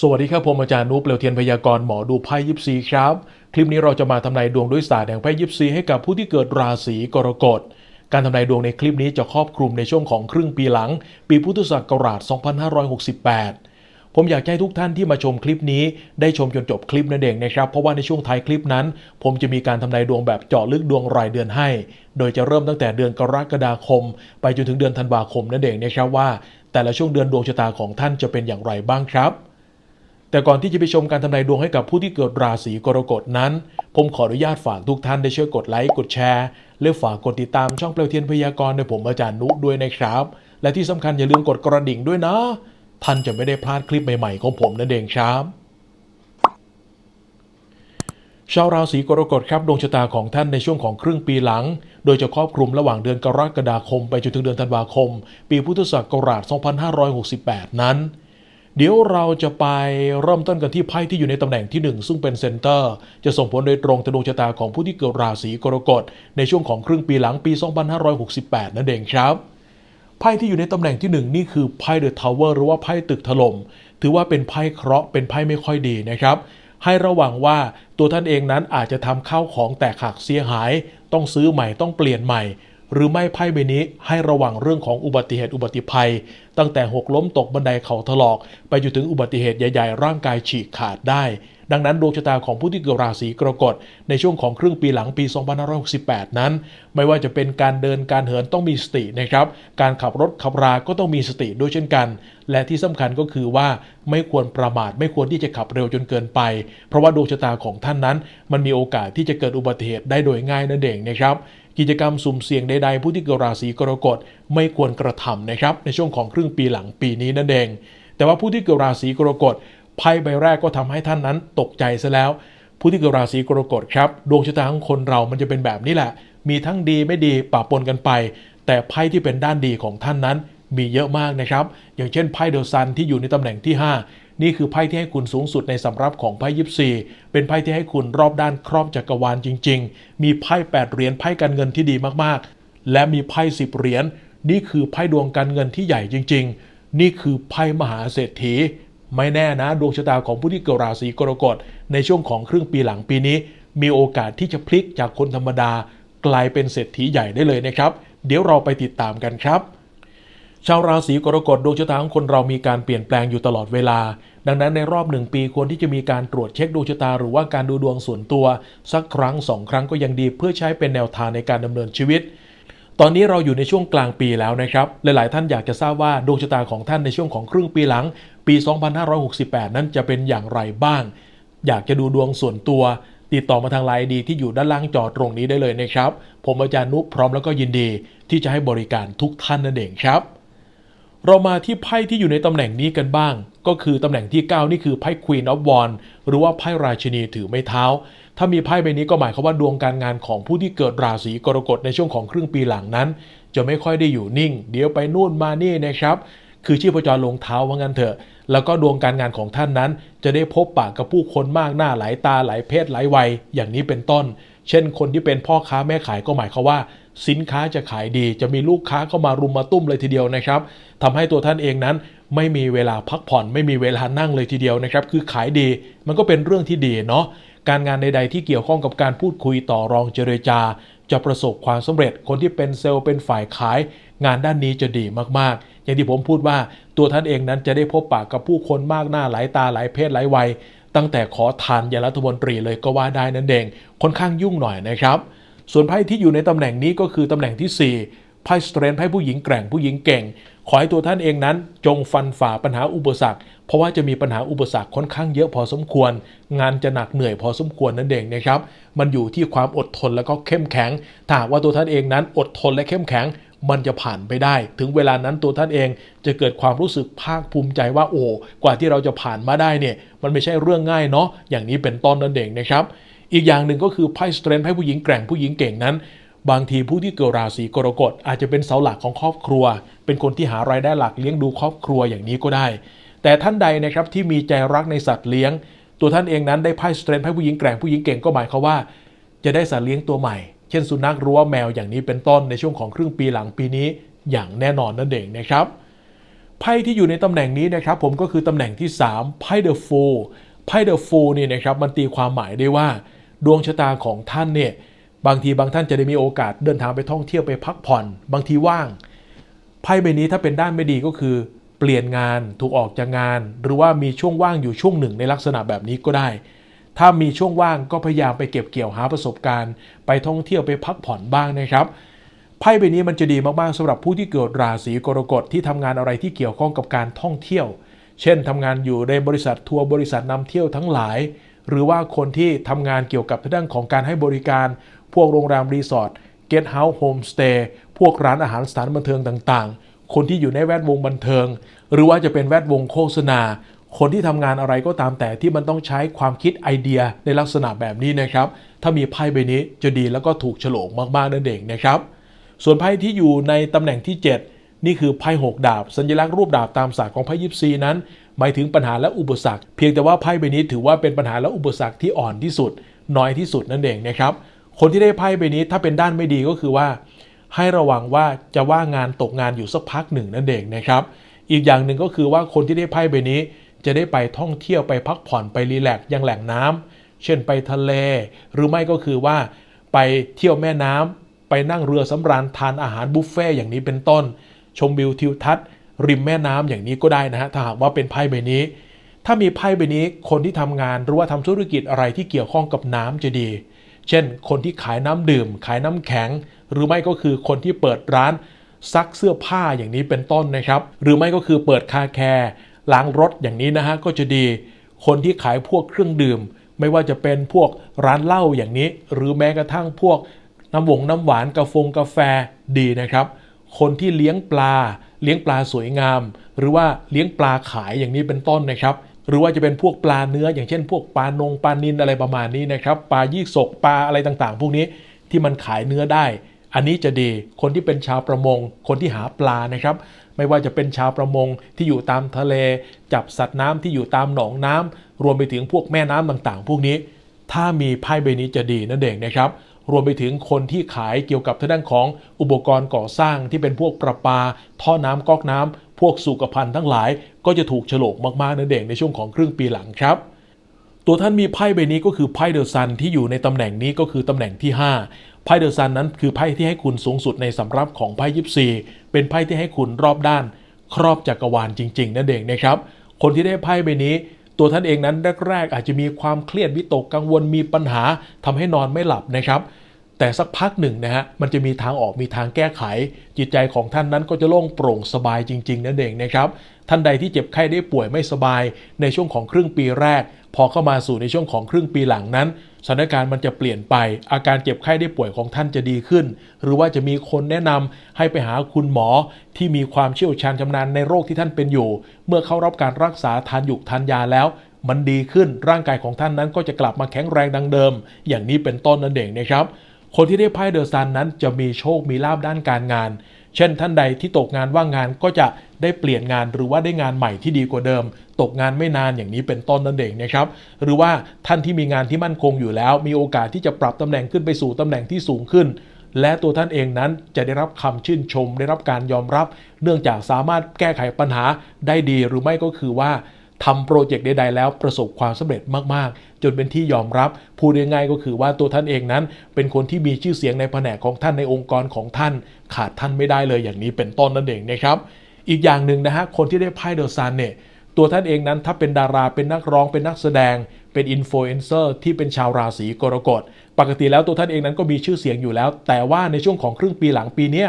สวัสดีครับผมอาจารย์นุเปลวเทียนพยากรณ์หมอดูไพ่ยิปซีครับ คลิปนี้เราจะมาทำนายดวงด้วยศาสตร์แห่งไพ่ยิปซีให้กับผู้ที่เกิดราศีกรกฎ การทำนายดวงในคลิปนี้จะครอบคลุมในช่วงของครึ่งปีหลัง ปีพุทธศักราช 2568 ผมอยากให้ทุกท่านที่มาชมคลิปนี้ได้ชมจนจบคลิปนั่นเองนะครับ เพราะว่าในช่วงท้ายคลิปนั้น ผมจะมีการทำนายดวงแบบเจาะลึกดวงรายเดือนให้ โดยจะเริ่มตั้งแต่เดือนกรกฎาคม ไปจนถึงเดือนธันวาคมนั่นเองนะครับว่า แต่ละช่วงเดือนดวงชะตาของท่านจะเป็นอย่างไรบ้างครับ แต่ก่อนที่จะไปชมการทำนายดวงให้กับผู้ที่เกิดราศีกรกฎนั้น ผมขออนุญาตฝากทุกท่านได้ช่วยกดไลค์กดแชร์และฝากกดติดตามช่องเปลวเทียนพยากรณ์ในผมอาจารย์นุด้วยนะครับ และที่สำคัญอย่าลืมกดกระดิ่งด้วยนะ ท่านจะไม่ได้พลาดคลิปใหม่ๆของผมนั่นเองครับชาวราศีกรกฎครับดวงชะตาของท่านในช่วงของครึ่งปีหลัง โดยจะครอบคลุมระหว่างเดือนกรกฎาคมไปจนถึงเดือนธันวาคม ปีพุทธศักราช 2568 นั้น เดี๋ยวเราจะไปเริ่มต้นกันที่ไพ่ที่อยู่ในตำแหน่งที่ 1 ซึ่งเป็นเซนเตอร์ จะส่งผลโดยตรงต่อดวงชะตาของผู้ที่เกิดราศีกรกฎในช่วงของครึ่งปีหลังปี 2568 นั่นเองครับไพ่ที่อยู่ในตำแหน่งที่ 1 นี่คือไพ่เดอะทาวเวอร์หรือว่าไพ่ตึกถล่มถือว่าเป็นไพ่เคราะห์เป็นไพ่ไม่ค่อยดีนะครับให้ระวังว่าตัวท่านเองนั้นอาจจะทำข้าวของแตกหักเสียหาย ต้องซื้อใหม่ต้องเปลี่ยนใหม่ หรือไม่ไพ่ใบนี้ให้ระวังเรื่องของอุบัติเหตุอุบัติภัย ตั้งแต่หกล้มตกบันไดเข่าถลอก ไปจนถึงอุบัติเหตุใหญ่ๆ ร่างกายฉีกขาดได้ ดังนั้นดวงชะตาของผู้ที่เกิดราศีกรกฎในช่วงของครึ่งปีหลังปี 2568 นั้น ไม่ว่าจะเป็นการเดินการเหินต้องมีสตินะครับ การขับรถขับราก็ต้องมีสติด้วยเช่นกัน และที่สำคัญก็คือว่าไม่ควรประมาทไม่ควรที่จะขับเร็วจนเกินไป เพราะว่าดวงชะตาของท่านนั้น มันมีโอกาสที่จะเกิดอุบัติเหตุได้โดยง่ายนั่นเองนะครับ กิจกรรมสุ่มเสี่ยงใดๆ ผู้ที่เกิดราศีกรกฎไม่ควรกระทำนะครับ ในช่วงของครึ่งปีหลังปีนี้นั่นเอง แต่ว่าผู้ที่เกิดราศีกรกฎไพ่ใบแรกก็ทำให้ท่านนั้นตกใจซะแล้ว ผู้ที่เกิดราศีกรกฎครับ ดวงชะตาของคนเรามันจะเป็นแบบนี้แหละ มีทั้งดีไม่ดีปะปนกันไป แต่ไพ่ที่เป็นด้านดีของท่านนั้นมีเยอะมากนะครับ อย่างเช่นไพ่เดอะซันที่อยู่ในตำแหน่งที่ 5 นี่คือไพ่ที่ให้คุณสูงสุดในสำรับของไพ่ยิปซีเป็นไพ่ที่ให้คุณรอบด้านครอบจักรวาลจริง ๆ มีไพ่8เหรียญไพ่การเงินที่ดีมากๆ และมีไพ่10เหรียญนี่คือไพ่ดวงการเงินที่ใหญ่จริง ๆ นี่คือไพ่มหาเศรษฐี ไม่แน่นะดวงชะตาของผู้ที่เกิดราศีกรกฎในช่วงของครึ่งปีหลังปีนี้ มีโอกาสที่จะพลิกจากคนธรรมดา กลายเป็นเศรษฐีใหญ่ได้เลยนะครับ เดี๋ยวเราไปติดตามกันครับ ชาวราศีกรกฎดวงชะตาของคนเรามีการเปลี่ยนแปลงอยู่ตลอดเวลา ดังนั้นในรอบหนึ่งปีควรที่จะมีการตรวจเช็คดวงชะตาหรือว่าการดูดวงส่วนตัว สักครั้งสองครั้งก็ยังดีเพื่อใช้เป็นแนวทางในการดำเนินชีวิต ตอนนี้เราอยู่ในช่วงกลางปีแล้วนะครับ หลายๆ ท่านอยากจะทราบว่าดวงชะตาของท่านในช่วงของครึ่งปีหลัง ปี 2568 นั้นจะเป็นอย่างไรบ้าง อยากจะดูดวงส่วนตัว ติดต่อมาทางไลน์ดีที่อยู่ด้านล่างจอตรงนี้ได้เลยนะครับ ผมอาจารย์นุพร้อมแล้วก็ยินดี ที่จะให้บริการทุกท่านนั่นเองครับ เรามาที่ไพ่ที่อยู่ในตำแหน่งนี้กันบ้าง ก็คือตำแหน่งที่ 9 นี่คือไพ่ Queen of Wands หรือว่าไพ่ราชินีถือไม้เท้า ถ้ามีไพ่ใบนี้ก็หมายความว่าดวงการงานของผู้ที่เกิดราศีกรกฎในช่วงของครึ่งปีหลังนั้น จะไม่ค่อยได้อยู่นิ่ง เดี๋ยวไปนู่นมานี่นะครับคือชีพจรลงเท้าว่างั้นเถอะ แล้วก็ดวงการงานของท่านนั้น จะได้พบปะกับผู้คนมากหน้าหลายตาหลายเพศหลายวัย อย่างนี้เป็นต้น เช่นคนที่เป็นพ่อค้าแม่ขายก็หมายความว่า สินค้าจะขายดี จะมีลูกค้าเข้ามารุมมาตุ้มเลยทีเดียวนะครับทำให้ตัวท่านเองนั้นไม่มีเวลาพักผ่อน ไม่มีเวลานั่งเลยทีเดียวนะครับ คือขายดีมันก็เป็นเรื่องที่ดีเนาะการงานใด ๆ ที่เกี่ยวข้องกับการพูดคุยต่อรองเจรจา จะประสบความสำเร็จคนที่เป็นเซลล์เป็นฝ่ายขาย งานด้านนี้จะดีมากๆ อย่างที่ผมพูดว่าตัวท่านเองนั้นจะได้พบปะกับผู้คนมากหน้าหลายตาหลายเพศหลายวัย ตั้งแต่ขอทานยันรัฐมนตรีเลยก็ว่าได้นั่นเองค่อนข้างยุ่งหน่อยนะครับ ส่วนไพ่ที่อยู่ในตำแหน่งนี้ก็คือตำแหน่งที่ 4 ไพ่สเตรนไพ่ผู้หญิงแกร่งผู้หญิงเก่ง ขอให้ตัวท่านเองนั้น จงฟันฝ่าปัญหาอุปสรรค เพราะว่าจะมีปัญหาอุปสรรคค่อนข้างเยอะพอสมควร งานจะหนักเหนื่อยพอสมควรนั่นเองนะครับ มันอยู่ที่ความอดทนแล้วก็เข้มแข็ง ถ้าหากว่าตัวท่านเองนั้นอดทนและเข้มแข็งมันจะผ่านไปได้ ถึงเวลานั้นตัวท่านเองจะเกิดความรู้สึกภาคภูมิใจว่าโอ้กว่าที่เราจะผ่านมาได้เนี่ย มันไม่ใช่เรื่องง่ายเนาะอย่างนี้เป็นต้นนั่นเองนะครับ อีกอย่างหนึ่งก็คือไพ่สเตรนท์ไพ่ผู้หญิงแกร่งผู้หญิงเก่งนั้น บางทีผู้ที่เกิดราศีกรกฎอาจจะเป็นเสาหลักของครอบครัว เป็นคนที่หารายได้หลักเลี้ยงดูครอบครัวอย่างนี้ก็ได้ แต่ท่านใดนะครับที่มีใจรักในสัตว์เลี้ยง ตัวท่านเองนั้นได้ไพ่สเตรนท์ไพ่ผู้หญิงแกร่งผู้หญิงเก่งก็หมายความว่า จะได้สัตว์เลี้ยงตัวใหม่ เช่นสุนัขรั้วแมวอย่างนี้เป็นต้นในช่วงของครึ่งปีหลังปีนี้ อย่างแน่นอนนั่นเองนะครับไพ่ที่อยู่ในตำแหน่งนี้นะครับผมก็คือตำแหน่งที่ 3ไพ่เดอะโฟไพ่เดอะฟูลนี่นะครับมันตีความหมายได้ว่า ดวงชะตาของท่านเนี่ยบางทีบางท่านจะได้มีโอกาสเดินทางไปท่องเที่ยวไปพักผ่อน บางทีว่างไพ่ใบนี้ถ้าเป็นด้านไม่ดีก็คือ เปลี่ยนงานถูกออกจากงาน หรือว่ามีช่วงว่างอยู่ช่วงหนึ่งในลักษณะแบบนี้ก็ได้ ถ้ามีช่วงว่างก็พยายามไปเก็บเกี่ยวหาประสบการณ์ ไปท่องเที่ยวไปพักผ่อนบ้างนะครับไพ่ใบนี้มันจะดีมากๆสำหรับผู้ที่เกิดราศีกรกฎที่ทำงานอะไรที่เกี่ยวข้องกับการท่องเที่ยว เช่นทำงานอยู่ในบริษัททัวร์บริษัทนำเที่ยวทั้งหลาย หรือว่าคนที่ทำงานเกี่ยวกับเรื่องของการให้บริการ พวกโรงแรมรีสอร์ทเกสต์เฮาส์โฮมสเตย์พวกร้านอาหารสถานบันเทิงต่างๆ คนที่อยู่ในแวดวงบันเทิง หรือว่าจะเป็นแวดวงโฆษณา คนที่ทำงานอะไรก็ตามแต่ที่มันต้องใช้ความคิดไอเดียในลักษณะแบบนี้นะครับ ถ้ามีไพ่ใบนี้จะดีแล้วก็ถูกโฉลกมากๆนั่นเองนะครับ ส่วนไพ่ที่อยู่ในตำแหน่งที่ 7 นี่คือไพ่หกดาบ สัญลักษณ์รูปดาบตามศาสตร์ของไพ่ยิปซีนั้น หมายถึงปัญหาและอุปสรรค เพียงแต่ว่าไพ่ใบนี้ถือว่าเป็นปัญหาและอุปสรรคที่อ่อนที่สุด น้อยที่สุดนั่นเองนะครับ คนที่ได้ไพ่ใบนี้ถ้าเป็นด้านไม่ดีก็คือว่า ให้ระวังว่าจะว่างงานตกงานอยู่สักพักหนึ่งนั่นเองนะครับ อีกอย่างหนึ่งก็คือว่าคนที่ได้ไพ่ใบนี้ จะได้ไปท่องเที่ยวไปพักผ่อนไปรีแลกซ์ยังแหล่งน้ำเช่นไปทะเล หรือไม่ก็คือว่า ไปเที่ยวแม่น้ำไปนั่งเรือสำราญทานอาหารบุฟเฟ่ต์อย่างนี้เป็นต้น ชมวิวทิวทัศน์ ริมแม่น้ำอย่างนี้ก็ได้นะฮะถ้าหากว่าเป็นไพ่ใบนี้ ถ้ามีไพ่ใบนี้คนที่ทำงานหรือว่าทำธุรกิจอะไรที่เกี่ยวข้องกับน้ำจะดี เช่น คนที่ขายน้ำดื่ม ขายน้ำแข็ง หรือไม่ก็คือคนที่เปิดร้านซักเสื้อผ้าอย่างนี้เป็นต้นนะครับ หรือไม่ก็คือเปิดคาแคร์ล้างรถอย่างนี้นะฮะก็จะดี คนที่ขายพวกเครื่องดื่ม ไม่ว่าจะเป็นพวกร้านเหล้าอย่างนี้ หรือแม้กระทั่งพวกน้ำหวงน้ำหวานกาแฟกาแฟดีนะครับ คนที่เลี้ยงปลา เลี้ยงปลาสวยงาม หรือว่าเลี้ยงปลาขายอย่างนี้เป็นต้นนะครับ หรือว่าจะเป็นพวกปลาเนื้อ อย่างเช่น พวกปลานงปลานินอะไรประมาณนี้นะครับปลายี่สกปลาอะไรต่างๆ พวกนี้ที่มันขายเนื้อได้ อันนี้จะดีคนที่เป็นชาวประมง คนที่หาปลานะครับ ไม่ว่าจะเป็นชาวประมงที่อยู่ตามทะเล จับสัตว์น้ำที่อยู่ตามหนองน้ำรวมไปถึงพวกแม่น้ำต่างๆ พวกนี้ ถ้ามีไพ่ใบนี้จะดีนั่นเองนะครับ รวมไปถึงคนที่ขายเกี่ยวกับทางด้านของอุปกรณ์ก่อสร้างที่เป็นพวกประปา ท่อน้ำก๊อกน้ำพวกสุขภัณฑ์ทั้งหลาย ก็จะถูกฉลกมากๆนั่นเองในช่วงของครึ่งปีหลังครับตัวท่านมีไพ่ใบนี้ก็คือไพ่เดอะซันที่อยู่ในตำแหน่งนี้ก็คือตำแหน่งที่ 5 ไพ่เดอะซันนั้นคือไพ่ที่ให้คุณสูงสุดในสำรับของไพ่ยิปซีเป็นไพ่ที่ให้คุณรอบด้าน ครอบจักรวาลจริง ๆ นั่นเองนะครับ คนที่ได้ไพ่ใบนี้ ตัวท่านเองนั้นแรกๆอาจจะมีความเครียดวิตกกังวลมีปัญหาทำให้นอนไม่หลับนะครับ แต่สักพักหนึ่งนะฮะมันจะมีทางออกมีทางแก้ไข จิตใจของท่านนั้นก็จะโล่งโปร่งสบายจริง ๆ นั่นเองนะครับ ท่านใดที่เจ็บไข้ได้ป่วยไม่สบาย ในช่วงของครึ่งปีแรก พอเข้ามาสู่ในช่วงของครึ่งปีหลังนั้นสถานการณ์มันจะเปลี่ยนไป อาการเจ็บไข้ได้ป่วยของท่านจะดีขึ้น หรือว่าจะมีคนแนะนำให้ไปหาคุณหมอที่มีความเชี่ยวชาญชำนาญในโรคที่ท่านเป็นอยู่ เมื่อเข้ารับการรักษาทานหยุกทานยาแล้ว มันดีขึ้นร่างกายของท่านนั้นก็จะกลับมาแข็งแรงดังเดิม อย่างนี้เป็นต้นนั่นเองนะครับคนที่ได้ไพ่เดอะซันนั้นจะมีโชคมีลาบด้านการงาน เช่นท่านใดที่ตกงานว่างงานก็จะได้เปลี่ยนงานหรือว่าได้งานใหม่ที่ดีกว่าเดิม ตกงานไม่นานอย่างนี้เป็นต้นนั่นเองนะครับหรือว่าท่านที่มีงานที่มั่นคงอยู่แล้ว มีโอกาสที่จะปรับตำแหน่งขึ้นไปสู่ตำแหน่งที่สูงขึ้น และตัวท่านเองนั้นจะได้รับคำชื่นชม ได้รับการยอมรับ เนื่องจากสามารถแก้ไขปัญหาได้ดีหรือไม่ก็คือว่า ทำโปรเจกต์ใด ๆ แล้วประสบความสำเร็จมากๆ จนเป็นที่ยอมรับพูดง่ายๆก็คือว่าตัวท่านเองนั้น เป็นคนที่มีชื่อเสียงในแผนกของท่านในองค์กรของท่าน ขาดท่านไม่ได้เลยอย่างนี้เป็นต้นนั่นเองนะครับอีกอย่างหนึ่งนะฮะคนที่ได้ไพ่เดอะซันเนี่ยตัวท่านเองนั้นถ้าเป็นดาราเป็นนักร้องเป็นนักแสดง เป็นอินฟลูเอนเซอร์ที่เป็นชาวราศีกรกฎปกติแล้วตัวท่านเองนั้นก็มีชื่อเสียงอยู่แล้ว แต่ว่าในช่วงของครึ่งปีหลังปีนี้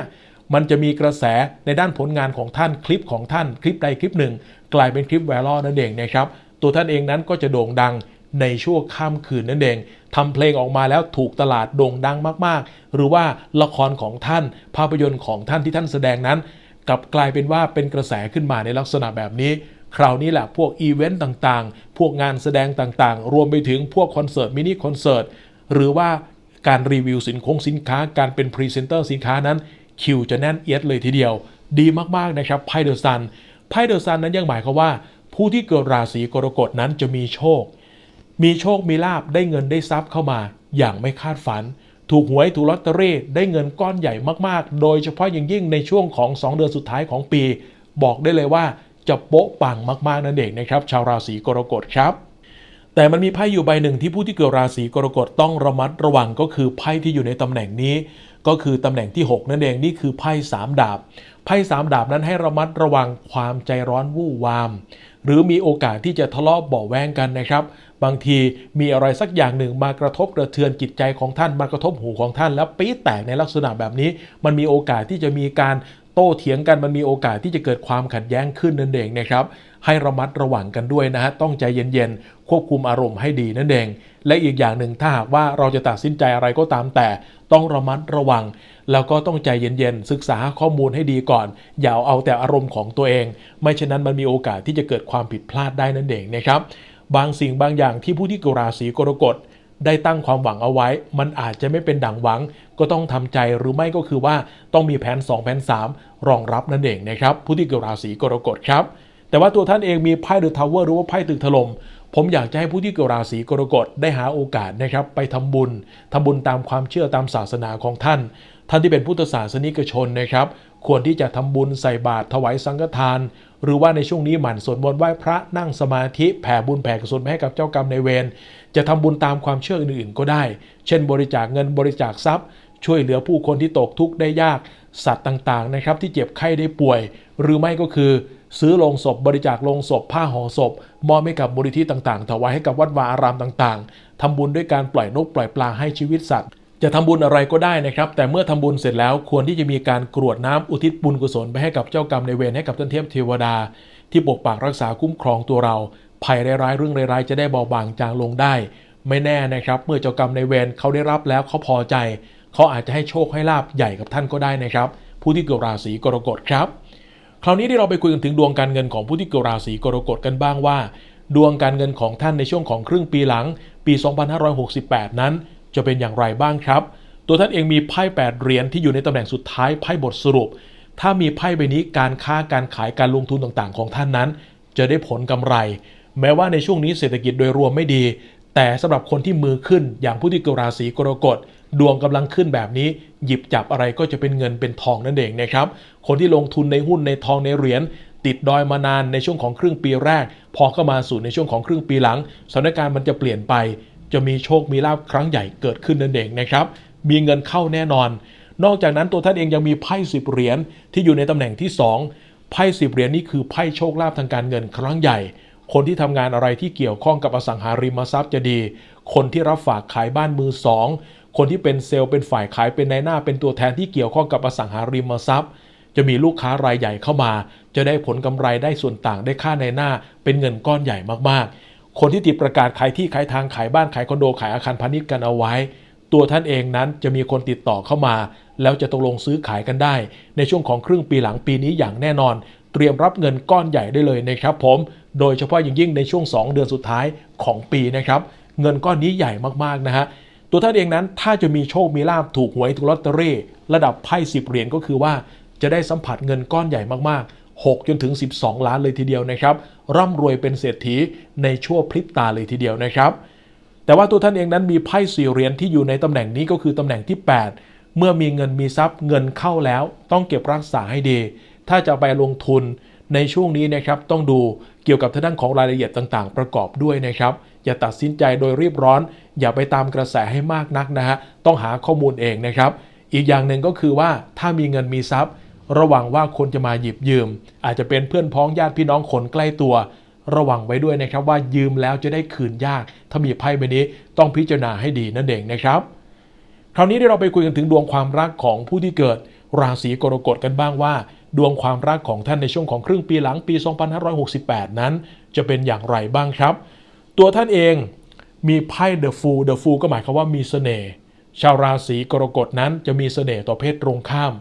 มันจะมีกระแสในด้านผลงานของท่านคลิปของท่านคลิปใดคลิปหนึ่ง กลายเป็นคลิปไวรัลนั่นเองนะครับ ตัวท่านเองนั้นก็จะโด่งดังในช่วงค่ำคืนนั่นเองทำเพลงออกมาแล้วถูกตลาดโด่งดังมากๆ หรือว่าละครของท่าน ภาพยนตร์ของท่านที่ท่านแสดงนั้นกลับกลายเป็นว่าเป็นกระแสขึ้นมาในลักษณะแบบนี้ คราวนี้แหละพวกอีเวนต์ต่างๆ พวกงานแสดงต่างๆ รวมไปถึงพวกคอนเสิร์ตมินิคอนเสิร์ตหรือว่าการรีวิวสินคงสินค้าการเป็นพรีเซนเตอร์สินค้านั้น คิวจะแน่นเอียดเลยทีเดียว ดีมากๆนะครับไพ่เดอะซันไพ่เดอะซันนั้นยังหมายความว่า ผู้ที่เกิดราศีกรกฎนั้นจะมีโชค มีโชคมีลาบได้เงินได้ทรัพย์เข้ามา อย่างไม่คาดฝัน ถูกหวยถูกลอตเตอรี่ได้เงินก้อนใหญ่มากๆ โดยเฉพาะอย่างยิ่งในช่วงของ 2 เดือนสุดท้ายของปี บอกได้เลยว่าจะโป๊ะปังมากๆนั่นเองนะครับ ชาวราศีกรกฎครับ แต่มันมีไพ่อยู่ใบหนึ่งที่ผู้ที่เกิดราศีกรกฎต้องระมัดระวังก็คือไพ่ที่อยู่ในตำแหน่งนี้ ก็คือตำแหน่งที่ 6 นั่นเองนี่คือไพ่สามดาบไพ่สามดาบนั้นให้ระมัดระวังความใจร้อนวู่วาม หรือมีโอกาสที่จะทะเลาะเบาแวงกันนะครับ บางทีมีอะไรสักอย่างหนึ่งมากระทบกระเทือนจิตใจของท่านมากระทบหูของท่าน แล้วปี๊แตกในลักษณะแบบนี้ มันมีโอกาสที่จะมีการ โต้เถียงกันมันมีโอกาสที่จะเกิดความขัดแย้งขึ้นนั่นเองนะครับให้ระมัดระวังกันด้วยนะฮะต้องใจเย็นๆ ควบคุมอารมณ์ให้ดีนั่นเอง และอีกอย่างหนึ่งถ้าหากว่าเราจะตัดสินใจอะไรก็ตามแต่ ต้องระมัดระวัง แล้วก็ต้องใจเย็นๆ ศึกษาข้อมูลให้ดีก่อน อย่าเอาแต่อารมณ์ของตัวเอง ไม่เช่นนั้นมันมีโอกาสที่จะเกิดความผิดพลาดได้นั่นเองนะครับบางสิ่งบางอย่างที่ผู้ที่กราศีกรกฎ ได้ตั้งความหวังเอาไว้ มันอาจจะไม่เป็นดังหวัง ก็ต้องทำใจหรือไม่ก็คือว่าต้องมีแผน 2 แผน 3 รองรับนั่นเองนะครับ ผู้ที่เกิดราศีกรกฎครับ แต่ว่าตัวท่านเองมีไพ่เดอะทาวเวอร์หรือว่าไพ่ตึกถล่มผมอยากจะให้ผู้ที่เกิดราศีกรกฎได้หาโอกาสนะครับ ไปทำบุญทำบุญตามความเชื่อตามศาสนาของท่าน ท่านที่เป็นพุทธศาสนิกชนนะครับ ควรที่จะทำบุญใส่บาตรถวายสังฆทาน หรือว่าในช่วงนี้หมั่นสวดมนต์ไหว้พระนั่งสมาธิแผ่บุญแผ่กุศลให้กับเจ้ากรรมในายเวร จะทำบุญตามความเชื่ออื่นๆ ก็ได้ เช่น บริจาคเงินบริจาคทรัพย์ ช่วยเหลือผู้คนที่ตกทุกข์ได้ยากสัตว์ต่างๆนะครับที่เจ็บไข้ได้ป่วย หรือไม่ก็คือ ซื้อโลงศพบริจาคโลงศพ ผ้าห่อศพ มอบให้กับมูลนิธิต่างๆถวายให้กับวัดวาอารามต่างๆทำบุญด้วยการปล่อยนกปล่อยปลาให้ชีวิตสัตว์จะทำบุญอะไรก็ได้นะครับ แต่เมื่อทำบุญเสร็จแล้วควรที่จะมีการกรวดน้ำอุทิศบุญกุศลไปให้กับเจ้ากรรมในเวรให้กับท่านเทพเทวดา ที่ปกปักรักษาคุ้มครองตัวเรา ภัยร้ายๆเรื่องร้ายๆจะได้เบาบางจางลงได้ ไม่แน่นะครับ เมื่อเจ้ากรรมในเวรเขาได้รับแล้วเขาพอใจ เขาอาจจะให้โชคให้ลาบใหญ่กับท่านก็ได้นะครับ ผู้ที่เกิดราศีกรกฎครับ คราวนี้ที่เราไปคุยกันถึงดวงการเงินของผู้ที่เกิดราศีกรกฎกันบ้างว่า ดวงการเงินของท่านในช่วงของครึ่งปีหลัง ปี 2568 นั้น จะเป็นอย่างไรบ้างครับ ตัวท่านเองมีไพ่8เหรียญที่อยู่ในตำแหน่งสุดท้ายไพ่บทสรุป ถ้ามีไพ่ใบนี้การค้าการขายการลงทุนต่างๆ ของท่านนั้น จะได้ผลกำไร แม้ว่าในช่วงนี้เศรษฐกิจโดยรวมไม่ดี แต่สำหรับคนที่มือขึ้นอย่างผู้ที่เกิดราศีกรกฎดวงกำลังขึ้นแบบนี้ หยิบจับอะไรก็จะเป็นเงินเป็นทองนั่นเองนะครับ คนที่ลงทุนในหุ้นในทองในเหรียญติดดอยมานานในช่วงของครึ่งปีแรก พอเข้ามาสู่ในช่วงของครึ่งปีหลังสถานการณ์มันจะเปลี่ยนไป จะมีโชคมีลาภครั้งใหญ่เกิดขึ้นนั่นเองนะครับ มีเงินเข้าแน่นอน นอกจากนั้นตัวท่านเองยังมีไพ่สิบเหรียญที่อยู่ในตำแหน่งที่ 2ไพ่สิบเหรียญนี่คือไพ่โชคลาภทางการเงินครั้งใหญ่ คนที่ทำงานอะไรที่เกี่ยวข้องกับอสังหาริมทรัพย์จะดี คนที่รับฝากขายบ้านมือสองคนที่เป็นเซลล์เป็นฝ่ายขายเป็นนายหน้า เป็นตัวแทนที่เกี่ยวข้องกับอสังหาริมทรัพย์ จะมีลูกค้ารายใหญ่เข้ามา จะได้ผลกำไรได้ส่วนต่างได้ค่าในหน้า เป็นเงินก้อนใหญ่มากๆ คนที่ติดประกาศขายที่ขายทางขายบ้านขายคอนโดขายอาคารพาณิชย์กันเอาไว้ ตัวท่านเองนั้นจะมีคนติดต่อเข้ามา แล้วจะตกลงซื้อขายกันได้ ในช่วงของครึ่งปีหลังปีนี้อย่างแน่นอน เตรียมรับเงินก้อนใหญ่ได้เลยนะครับผม โดยเฉพาะอย่างยิ่งในช่วง 2 เดือนสุดท้ายของปีนะครับ เงินก้อนนี้ใหญ่มากๆนะฮะตัวท่านเองนั้นถ้าจะมีโชคมีลาบถูกหวยถูกลอตเตอรี่ระดับไพ่สิบเหรียญก็คือว่าจะได้สัมผัสเงินก้อนใหญ่มากๆ 6 จนถึง 12 ล้านเลยทีเดียวนะครับ ร่ำรวยเป็นเศรษฐีในชั่วพริบตาเลยทีเดียวนะครับ แต่ว่าตัวท่านเองนั้นมีไพ่สี่เหรียญที่อยู่ในตำแหน่งนี้ก็คือตำแหน่งที่ 8 เมื่อมีเงินมีทรัพย์เงินเข้าแล้ว ต้องเก็บรักษาให้ดี ถ้าจะไปลงทุน ในช่วงนี้นะครับต้องดูเกี่ยวกับทางด้านของรายละเอียดต่างๆ ประกอบด้วยนะครับ อย่าตัดสินใจโดยรีบร้อน อย่าไปตามกระแสให้มากนักนะฮะต้องหาข้อมูลเองนะครับ อีกอย่างหนึ่งก็คือว่าถ้ามีเงินมีทรัพย์ ระวังว่าคนจะมาหยิบยืม อาจจะเป็นเพื่อนพ้องญาติพี่น้องคนใกล้ตัว ระวังไว้ด้วยนะครับว่ายืมแล้วจะได้คืนยาก ถ้ามีไพ่ใบนี้ต้องพิจารณาให้ดีนั่นเองนะครับคราวนี้เราไปคุยกันถึงดวงความรักของผู้ที่เกิดราศีกรกฎกันบ้างว่า ดวงความรักของท่านในช่วงของครึ่งปีหลังปี 2568 นั้น จะเป็นอย่างไรบ้างครับ ตัวท่านเองมีไพ่ The Fool The Fool ก็หมายความว่ามีเสน่ห์ชาวราศีกรกฎนั้นจะมีเสน่ห์ต่อเพศตรงข้าม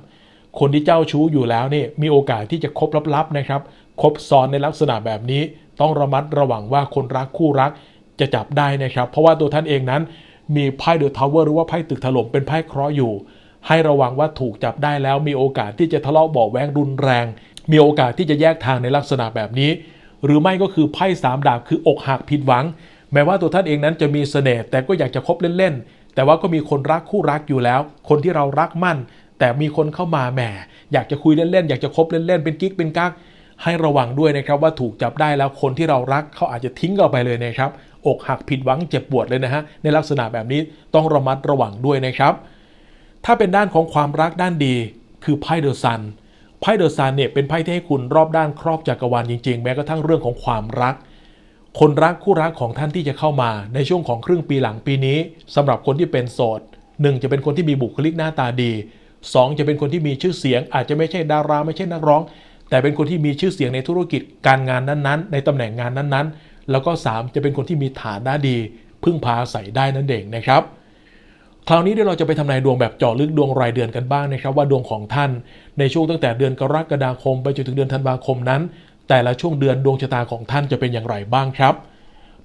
คนที่เจ้าชู้อยู่แล้วนี่มีโอกาสที่จะคบลับๆนะครับคบซ้อนในลักษณะแบบนี้ ต้องระมัดระวังว่าคนรักคู่รักจะจับได้นะครับ เพราะว่าตัวท่านเองนั้น มีไพ่เดอะทาวเวอร์หรือว่าไพ่ตึกถล่มเป็นไพ่เคราะห์อยู่ ให้ระวังว่าถูกจับได้แล้วมีโอกาสที่จะทะเลาะเบาะแว้งรุนแรง มีโอกาสที่จะแยกทางในลักษณะแบบนี้ หรือไม่ก็คือไพ่สามดาบคืบอกหักผิดหวัง แม้ว่าตัวท่านเองนั้นจะมีเสน่ห์แต่ก็อยากจะคบเล่นๆแต่ว่าก็มีคนรักคู่รักอยู่แล้ว คนที่เรารักมั่น แต่มีคนเข้ามาแหมอยากจะคุยเล่นๆอยากจะคบเล่นๆเป็นกิ๊กเป็นกักให้ระวังด้วยนะครับว่าถูกจับได้แล้วคนที่เรารักเขาอาจจะทิ้งเราไปเลยนะครับ อกหักผิดหวังเจ็บปวดเลยนะฮะในลักษณะแบบนี้ต้องระมัดระวังด้วยนะครับ ถ้าเป็นด้านของความรักด้านดีคือไพ่เดอะซันไพ่เดอะซันเนี่ยเป็นไพ่ที่ให้คุณรอบด้านครอบจักรวาลจริง ๆ แม้กระทั่งเรื่องของความรัก คนรักคู่รักของท่านที่จะเข้ามาในช่วงของครึ่งปีหลังปีนี้สำหรับคนที่เป็นโสดหนึ่งจะเป็นคนที่มีบุคลิกหน้าตาดีสองจะเป็นคนที่มีชื่อเสียง อาจจะไม่ใช่ดาราไม่ใช่นักร้อง แต่เป็นคนที่มีชื่อเสียงในธุรกิจการงานนั้นๆ ในตำแหน่งงานนั้นๆ แล้วก็สามจะเป็นคนที่มีฐานะดี พึ่งพาอาศัยได้นั่นเองนะครับ คราวนี้เดี๋ยวเราจะไปทำนายดวงแบบเจาะลึกดวงรายเดือนกันบ้างนะครับ ว่าดวงของท่านในช่วงตั้งแต่เดือนกรกฎาคม ไปจนถึงเดือนธันวาคมนั้น แต่ละช่วงเดือนดวงชะตาของท่านจะเป็นอย่างไรบ้างครับ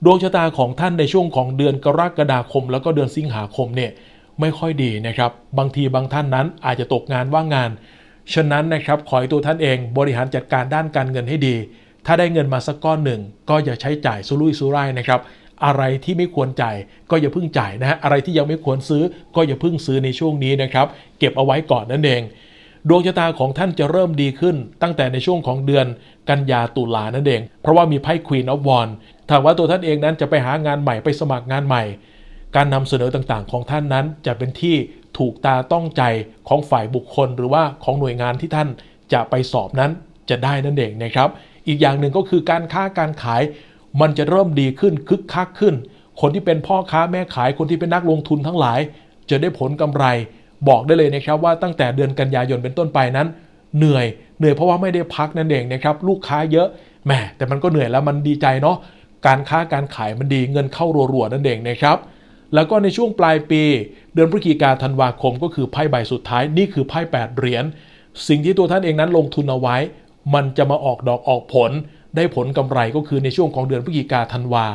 ดวงชะตาของท่านในช่วงของเดือนกรกฎาคม แล้วก็เดือนสิงหาคมเนี่ยไม่ค่อยดีนะครับ บางทีบางท่านนั้นอาจจะตกงานว่างงาน ฉะนั้นนะครับขอให้ตัวท่านเองบริหารจัดการด้านการเงินให้ดี ถ้าได้เงินมาสักก้อนหนึ่ง ก็อย่าใช้จ่ายสุรุ่ยสุร่ายนะครับ อะไรที่ไม่ควรจ่ายก็อย่าเพิ่งจ่ายนะฮะอะไรที่ยังไม่ควรซื้อก็อย่าเพิ่งซื้อในช่วงนี้นะครับ เก็บเอาไว้ก่อนนั่นเอง ดวงชะตาของท่านจะเริ่มดีขึ้น ตั้งแต่ในช่วงของเดือนกันยาตุลานั่นเอง เพราะว่ามีไพ่ Queen of Wands ถ้าว่าตัวท่านเองนั้นจะไปหางานใหม่ไปสมัครงานใหม่ การนำเสนอต่างๆ ของท่านนั้นจะเป็นที่ถูกตาต้องใจของฝ่ายบุคคล หรือว่าของหน่วยงานที่ท่านจะไปสอบนั้นจะได้นั่นเองนะครับ อีกอย่างหนึ่งก็คือการค้าการขาย มันจะเริ่มดีขึ้นคึกคักขึ้น คนที่เป็นพ่อค้าแม่ขายคนที่เป็นนักลงทุนทั้งหลาย จะได้ผลกำไร บอกได้เลยนะครับว่าตั้งแต่เดือนกันยายนเป็นต้นไปนั้น เหนื่อยเหนื่อยเพราะว่าไม่ได้พักนั่นเองนะครับลูกค้าเยอะแหมแต่มันก็เหนื่อยแล้วมันดีใจเนาะการค้าการขายมันดีเงินเข้ารัวๆนั่นเองนะครับแล้วก็ในช่วงปลายปี เดือนพฤศจิกาธันวาคมก็คือไพ่ใบสุดท้ายนี่คือไพ่8เหรียญสิ่งที่ตัวท่านเองนั้นลงทุนเอาไว้ มันจะมาออกดอกออกผล ได้ผลกำไรก็คือในช่วงของเดือนพฤศจิกาธันวา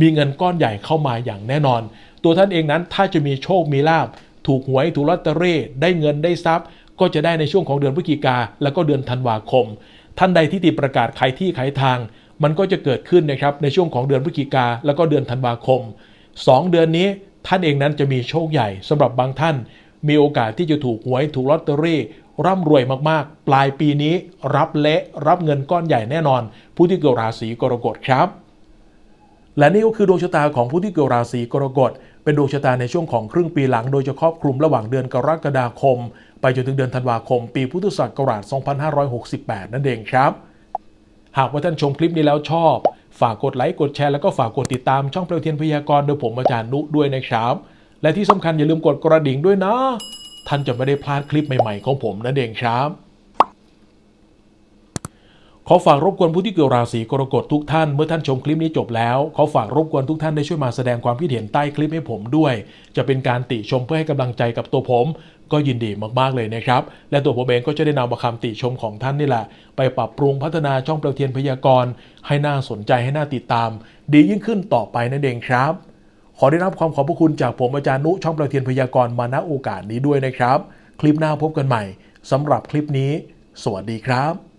มีเงินก้อนใหญ่เข้ามาอย่างแน่นอน ตัวท่านเองนั้นถ้าจะมีโชคมีลาบ ถูกหวยถูกลอตเตอรี่ได้เงินได้ทรัพย์ ก็จะได้ในช่วงของเดือนพฤศจิกาแล้วก็เดือนธันวาคม ท่านใดที่ติดประกาศขายที่ขายทาง มันก็จะเกิดขึ้นนะครับในช่วงของเดือนพฤศจิกาแล้วก็เดือนธันวาคม 2 เดือนนี้ท่านเองนั้นจะมีโชคใหญ่สำหรับบางท่าน มีโอกาสที่จะถูกหวยถูกลอตเตอรี่ ร่ำรวยมากๆ ปลายปีนี้รับเละรับเงินก้อนใหญ่แน่นอน ผู้ที่เกิดราศีกรกฎครับ และนี่ก็คือดวงชะตาของผู้ที่เกิดราศีกรกฎเป็นดวงชะตาในช่วงของครึ่งปีหลัง โดยจะครอบคลุมระหว่างเดือนกรกฎาคม ไปจนถึงเดือนธันวาคม ปีพุทธศักราช 2568 นั่นเองครับ หากว่าท่านชมคลิปนี้แล้วชอบ ฝากกดไลค์กดแชร์แล้วก็ฝากกดติดตามช่องเปลวเทียนพยากรณ์โดยผมอาจารย์นุด้วยนะครับ และที่สำคัญอย่าลืมกดกระดิ่งด้วยนะ ท่านจะไม่ได้พลาดคลิปใหม่ๆของผมนั่นเองครับ ขอฝากรบกวนผู้ที่เกี่ยวราศีกรกฎทุกท่านเมื่อท่านชมคลิปนี้จบแล้ว ขอฝากรบกวนทุกท่านได้ช่วยมาแสดงความคิดเห็นใต้คลิปให้ผมด้วย จะเป็นการติชมเพื่อให้กำลังใจกับตัวผม ก็ยินดีมากๆเลยนะครับ และตัวผมเองก็จะได้นำมาคำติชมของท่านนี่แหละ ไปปรับปรุงพัฒนาช่องเปลวเทียนพยากรณ์ให้น่าสนใจให้น่าติดตาม ดียิ่งขึ้นต่อไปนั่นเองครับ ขอได้รับความขอบพระคุณจากผมอาจารย์นุช่องประเทียนพยากรณ์มาณโอกาสนี้ด้วยนะครับ คลิปหน้าพบกันใหม่สำหรับคลิปนี้ สวัสดีครับ